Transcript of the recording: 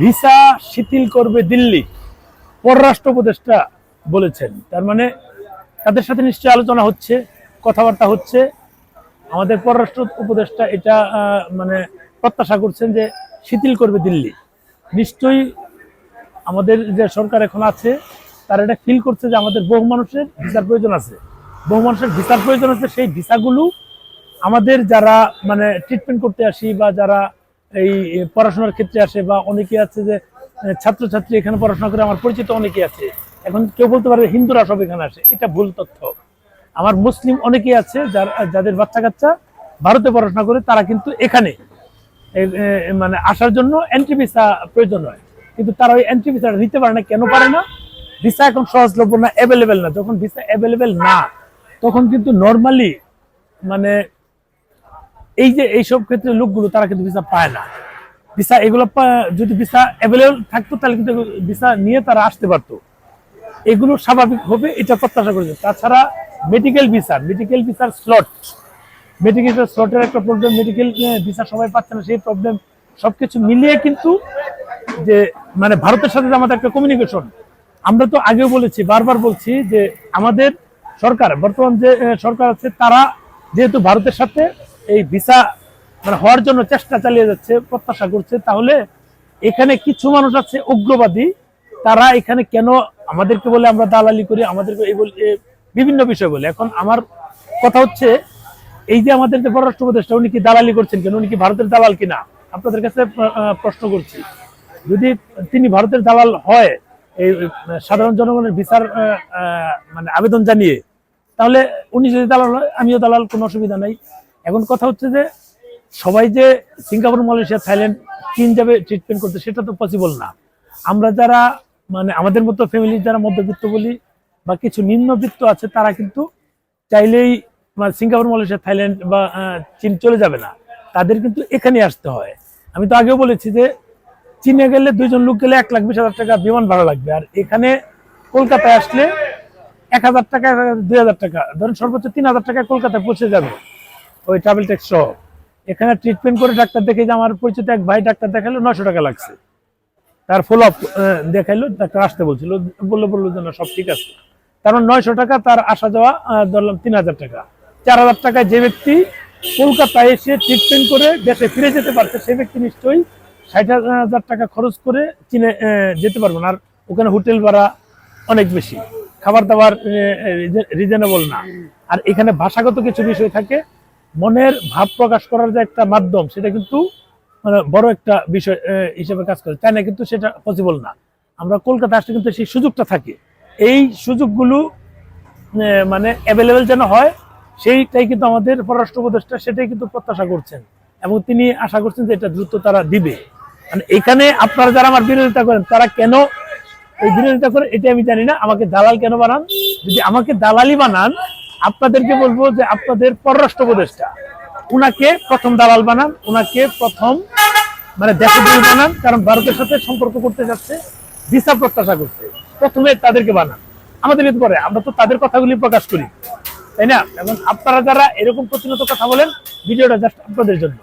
Visa শিথিল করবে দিল্লি, পররাষ্ট্র উপদেষ্টা বলেছেন। তার মানে তাদের সাথে নিশ্চয়ই আলোচনা হচ্ছে, কথাবার্তা হচ্ছে। আমাদের পররাষ্ট্র উপদেষ্টা এটা মানে প্রত্যাশা করছেন যে শিথিল করবে দিল্লি। নিশ্চয়ই আমাদের যে সরকার এখন আছে, তারা এটা ফিল করছে যে আমাদের বহু মানুষের ভিসার প্রয়োজন আছে। বহু মানুষের ভিসার প্রয়োজন আছে, সেই ভিসাগুলো আমাদের যারা মানে ট্রিটমেন্ট করতে আসি বা যারা এই পড়াশোনার ক্ষেত্রে আসে বা অনেকে আছে যে ছাত্রছাত্রী এখানে পড়াশোনা করে, আমার পরিচিত অনেকে আছে। এখন কেউ বলতে পারে হিন্দুরা সব এখানে আসে, এটা ভুল তথ্য। আমার মুসলিম অনেকেই আছে যার, যাদের বাচ্চা কাচ্চা ভারতে পড়াশোনা করে, তারা কিন্তু এখানে মানে আসার জন্য এন্ট্রি ভিসা প্রয়োজন হয়। কিন্তু তারা ওই এন্ট্রি ভিসাটা নিতে পারে না, কেন পারে না? ভিসা এখন সহজলভ্য না অ্যাভেলেবেল না। যখন ভিসা অ্যাভেলেবেল না, তখন কিন্তু নর্মালি মানে এই যে এইসব ক্ষেত্রে লোকগুলো, তারা কিন্তু ভিসা পায় না। ভিসা এগুলো যদি ভিসা অ্যাভেলেবেল থাকতো, তাহলে কিন্তু ভিসা নিয়ে তারা আসতে পারতো। এগুলো স্বাভাবিক হবে, এটা প্রত্যাশা করেছে তাছাড়া মেডিকেল ভিসা মেডিকেল ভিসার স্লট মেডিকেল স্লটের একটা প্রবলেম মেডিকেল ভিসা সবাই পাচ্ছে না, সেই প্রবলেম সবকিছু মিলিয়ে কিন্তু যে মানে ভারতের সাথে আমাদের একটা কমিউনিকেশন আমরা তো আগেও বলেছি, বারবার বলছি যে আমাদের সরকার, বর্তমান যে সরকার আছে, তারা যেহেতু ভারতের সাথে এই ভিসা মানে হওয়ার জন্য চেষ্টা চালিয়ে যাচ্ছে, প্রত্যাশা করছে, তাহলে এখানে কিছু মানুষ আছে উগ্রবাদী, তারা এখানে কেন আমাদেরকে বলে আমরা দালালি করি, আমাদেরকে এই বলে বিভিন্ন বিষয় বলে। এখন আমার কথা হচ্ছে, এই যে আমাদের যে পররাষ্ট্র উপদেষ্টা, উনি কি দালালি করছেন কেন? উনি কি ভারতের দালাল কিনা? আপনাদের কাছে প্রশ্ন করছি। যদি তিনি ভারতের দালাল হয়, এই সাধারণ জনগণের বিচার মানে আবেদন জানিয়ে, তাহলে উনি যদি দালাল হয়, আমিও দালাল, কোনো অসুবিধা নাই। এখন কথা হচ্ছে যে সবাই যে সিঙ্গাপুর, মালয়েশিয়া, থাইল্যান্ড, চীন যাবে ট্রিটমেন্ট করতে, সেটা তো পসিবল না। আমরা যারা মানে আমাদের মতো ফ্যামিলি যারা মধ্যবিত্ত বলি বা কিছু নিম্নবিত্ত আছে, তারা কিন্তু চাইলেই মানে সিঙ্গাপুর, মালয়েশিয়া, থাইল্যান্ড বা চীন চলে যাবে না। তাদের কিন্তু এখানে আসতে হয়। আমি তো আগেও বলেছি যে চীনে গেলে দুইজন লোক গেলে এক লাখ বিশ হাজার টাকা বিমান ভাড়া লাগবে। আর এখানে কলকাতায় আসলে এক হাজার টাকা দুই হাজার টাকা, ধরেন সর্বোচ্চ তিন হাজার টাকায় কলকাতায় পৌঁছে যাবে। ওই ট্রাভেল ট্যাক্স সহ এখানে ট্রিটমেন্ট করে ডাক্তার দেখে যে আমার পরিচিত এক ভাই ডাক্তার দেখাল নশো টাকা লাগছে। তার ফলো আপ দেখাইলো, ডাক্তার আসতে বলছিল, বলল বলল যে সব ঠিক আছে। কারণ নয়শো টাকা, তার আসা যাওয়া ধরলাম তিন হাজার টাকা। চার হাজার টাকায় যে ব্যক্তি কলকাতায় এসে ট্রিটমেন্ট করে দেশে ফিরে যেতে পারছে, সে ব্যক্তি নিশ্চয়ই ষাট হাজার টাকা খরচ করে চীনে যেতে পারবেন আর ওখানে হোটেল ভাড়া অনেক বেশি। খাবার দাবার রিজনেবল না। আর এখানে ভাষাগত কিছু বিষয় থাকে মনের ভাব প্রকাশ করার যে একটা মাধ্যম, সেটা কিন্তু মানে বড় একটা বিষয় হিসেবে কাজ করে। তাই না? কিন্তু সেটা পসিবল না। আমরা কলকাতা আসলে কিন্তু সেই সুযোগটা থাকে। এই সুযোগগুলো মানে অ্যাভেলেবেল যেন হয়, সেইটাই কিন্তু আমাদের পররাষ্ট্র উপদেষ্টা সেটাই কিন্তু প্রত্যাশা করছেন। এবং তিনি আশা করছেন যে এটা দ্রুত তারা দিবে। মানে এখানে আপনারা যারা আমার বিরোধিতা করেন, তারা কেন এই বিরোধিতা করে এটা আমি জানি না। আমাকে দালাল কেন বানান? যদি আমাকে দালালি বানান আপনাদেরকে বলব যে আপনাদের পররাষ্ট্র উপদেষ্টা, উনাকে প্রথম দালাল বানান, উনাকে প্রথম মানে দেশদ্রোহী বানান, কারণ ভারতের সাথে সম্পর্ক করতে যাচ্ছে, ভিসা প্রত্যাশা করছে। প্রথমে তাদেরকে বানান। আমাদের কিন্তু করে আমরা তো তাদের কথাগুলি প্রকাশ করি। তাই না? এবং আপনারা যারা এরকম প্রতিনিয়ত কথা বলেন, ভিডিওটা জাস্ট আপনাদের জন্য।